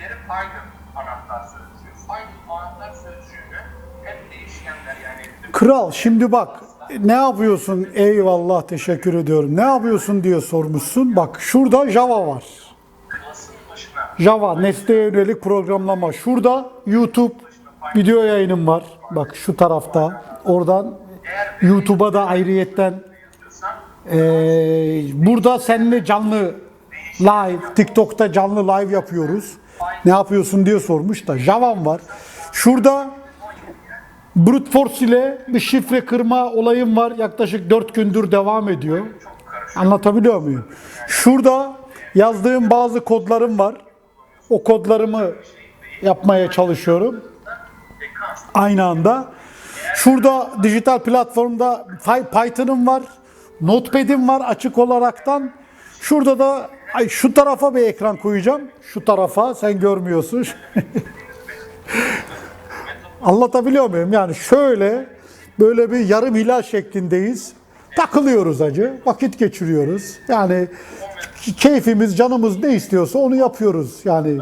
diğeri Python anahtar sözcüğü. Python anahtar sözcüğünü hep değişkenler yani... Kral şimdi bak ne yapıyorsun? Eyvallah teşekkür ediyorum. Ne yapıyorsun diye sormuşsun. Bak şurada Java var. Java nesneye yönelik programlama. Şurada YouTube video yayınım var. Bak şu tarafta. Oradan YouTube'a da ayrıyetten ee, burada seninle canlı live, TikTok'ta canlı live yapıyoruz. Ne yapıyorsun diye sormuş da Java'm var. Şurada Brute Force ile bir şifre kırma olayım var. Yaklaşık 4 gündür devam ediyor. Anlatabiliyor muyum? Şurada yazdığım bazı kodlarım var. O kodlarımı yapmaya çalışıyorum. Aynı anda. Şurada dijital platformda Py- Python'ım var. Notepad'im var açık olaraktan. Şurada da ay şu tarafa bir ekran koyacağım. Şu tarafa sen görmüyorsun. Anlatabiliyor muyum? Yani şöyle böyle bir yarım hilal şeklindeyiz. Takılıyoruz acı. Vakit geçiriyoruz. Yani keyfimiz, canımız ne istiyorsa onu yapıyoruz. Yani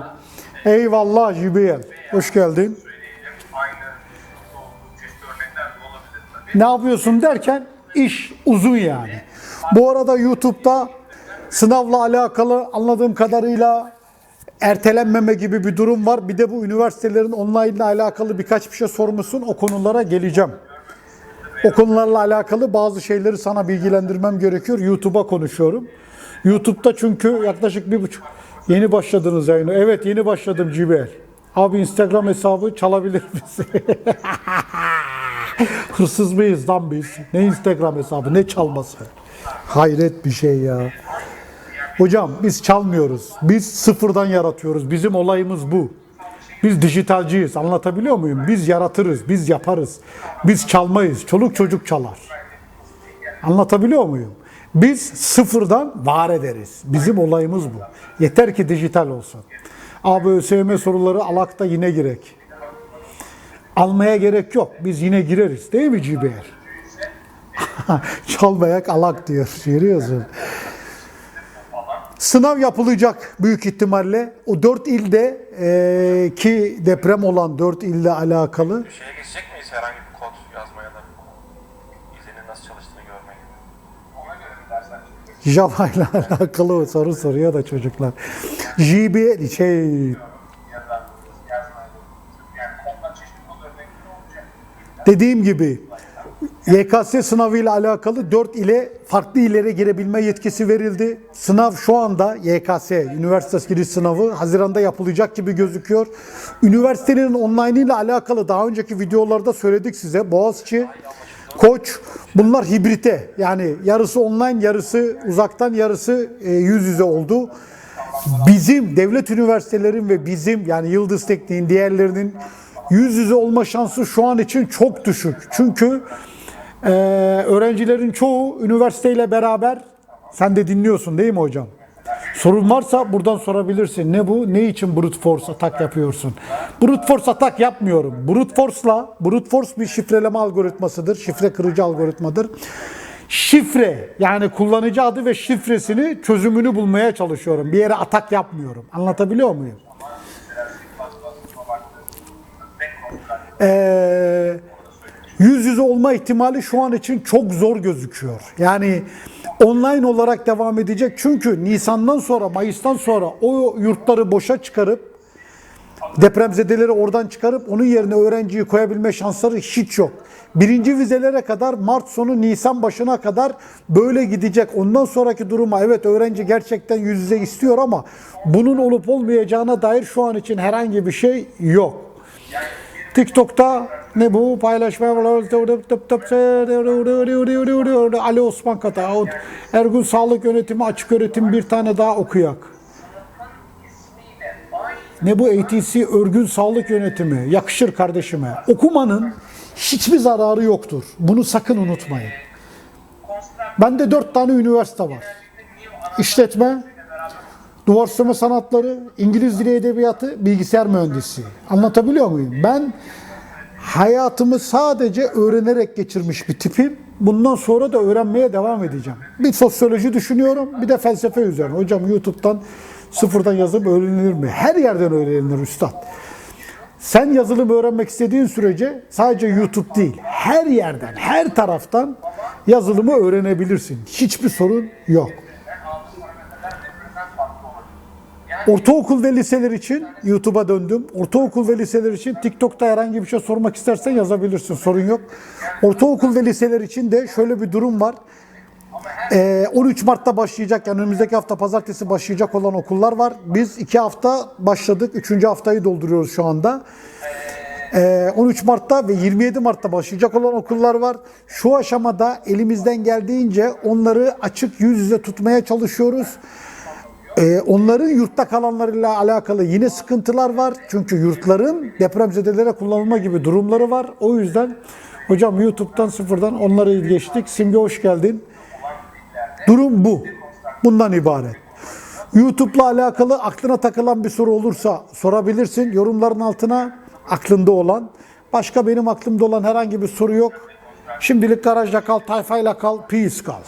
eyvallah JBL. Hoş geldin. Ne yapıyorsun derken iş uzun yani. Bu arada YouTube'da sınavla alakalı anladığım kadarıyla ertelenmeme gibi bir durum var. Bir de bu üniversitelerin online ile alakalı birkaç bir şey sormuşsun. O konulara geleceğim. O konularla alakalı bazı şeyleri sana bilgilendirmem gerekiyor. YouTube'a konuşuyorum. YouTube'da çünkü yaklaşık bir buçuk yeni başladınız yayını. Evet yeni başladım GBL. Abi Instagram hesabı çalabilir misin? Hırsız mıyız lan biz? Ne Instagram hesabı ne çalması? Hayret bir şey ya. Hocam biz çalmıyoruz. Biz sıfırdan yaratıyoruz. Bizim olayımız bu. Biz dijitalciyiz. Anlatabiliyor muyum? Biz yaratırız, biz yaparız. Biz çalmayız. Çoluk çocuk çalar. Anlatabiliyor muyum? Biz sıfırdan var ederiz. Bizim olayımız bu. Yeter ki dijital olsun. Abi ÖSYM soruları alakta yine girek. Almaya gerek yok. Biz yine gireriz. Değil mi GBR? Çalmayak alak diyor. Görüyorsun. Sınav yapılacak büyük ihtimalle. O dört ilde eee, ki deprem olan dört ilde alakalı. Şeye geçecek miyiz herhangi bir kod yazmaya da? İzinin nasıl çalıştığını görmeye. Ona göre bir dersler çıkacak. Java ile alakalı soru soruyor da çocuklar. JB şey dediğim gibi YKS sınavıyla alakalı 4 ile farklı illere girebilme yetkisi verildi. Sınav şu anda YKS, üniversite giriş sınavı Haziran'da yapılacak gibi gözüküyor. Üniversitenin online ile alakalı daha önceki videolarda söyledik size. Boğaziçi, Koç bunlar hibrite yani yarısı online yarısı uzaktan yarısı e, yüz yüze oldu. Bizim devlet üniversitelerin ve bizim yani Yıldız Tekniğin diğerlerinin yüz yüze olma şansı şu an için çok düşük. Çünkü e, öğrencilerin çoğu üniversiteyle beraber sen de dinliyorsun değil mi hocam? Sorun varsa buradan sorabilirsin. Ne bu? Ne için brute force atak yapıyorsun? Brute force atak yapmıyorum. Brute force'la brute force bir şifreleme algoritmasıdır. Şifre kırıcı algoritmadır. Şifre yani kullanıcı adı ve şifresini çözümünü bulmaya çalışıyorum. Bir yere atak yapmıyorum. Anlatabiliyor muyum? Ee, yüz yüze olma ihtimali şu an için çok zor gözüküyor. Yani online olarak devam edecek. Çünkü Nisan'dan sonra, Mayıs'tan sonra o yurtları boşa çıkarıp depremzedeleri oradan çıkarıp onun yerine öğrenciyi koyabilme şansları hiç yok. Birinci vizelere kadar Mart sonu Nisan başına kadar böyle gidecek. Ondan sonraki duruma evet öğrenci gerçekten yüz yüze istiyor ama bunun olup olmayacağına dair şu an için herhangi bir şey yok. TikTok'ta ne bu paylaşma Ali Osman Kata Ergun Sağlık Yönetimi Açık Öğretim bir tane daha okuyak. Ne bu ATC Örgün Sağlık Yönetimi yakışır kardeşime. Okumanın hiçbir zararı yoktur. Bunu sakın unutmayın. Bende dört tane üniversite var. İşletme, duvarlama sanatları, İngiliz dili edebiyatı, bilgisayar mühendisliği. Anlatabiliyor muyum? Ben hayatımı sadece öğrenerek geçirmiş bir tipim. Bundan sonra da öğrenmeye devam edeceğim. Bir sosyoloji düşünüyorum, bir de felsefe üzerine. Hocam YouTube'dan sıfırdan yazım öğrenilir mi? Her yerden öğrenilir üstad. Sen yazılım öğrenmek istediğin sürece sadece YouTube değil, her yerden, her taraftan yazılımı öğrenebilirsin. Hiçbir sorun yok. Ortaokul ve liseler için YouTube'a döndüm. Ortaokul ve liseler için TikTok'ta herhangi bir şey sormak istersen yazabilirsin. Sorun yok. Ortaokul ve liseler için de şöyle bir durum var. Ee, 13 Mart'ta başlayacak yani önümüzdeki hafta pazartesi başlayacak olan okullar var. Biz 2 hafta başladık. 3. haftayı dolduruyoruz şu anda. Ee, 13 Mart'ta ve 27 Mart'ta başlayacak olan okullar var. Şu aşamada elimizden geldiğince onları açık yüz yüze tutmaya çalışıyoruz. Ee, onların yurtta kalanlarıyla alakalı yine sıkıntılar var. Çünkü yurtların depremzedelere kullanılma gibi durumları var. O yüzden hocam YouTube'dan sıfırdan onları geçtik. Simge hoş geldin. Durum bu. Bundan ibaret. YouTube'la alakalı aklına takılan bir soru olursa sorabilirsin. Yorumların altına aklında olan. Başka benim aklımda olan herhangi bir soru yok. Şimdilik garajda kal, tayfayla kal, peace kal.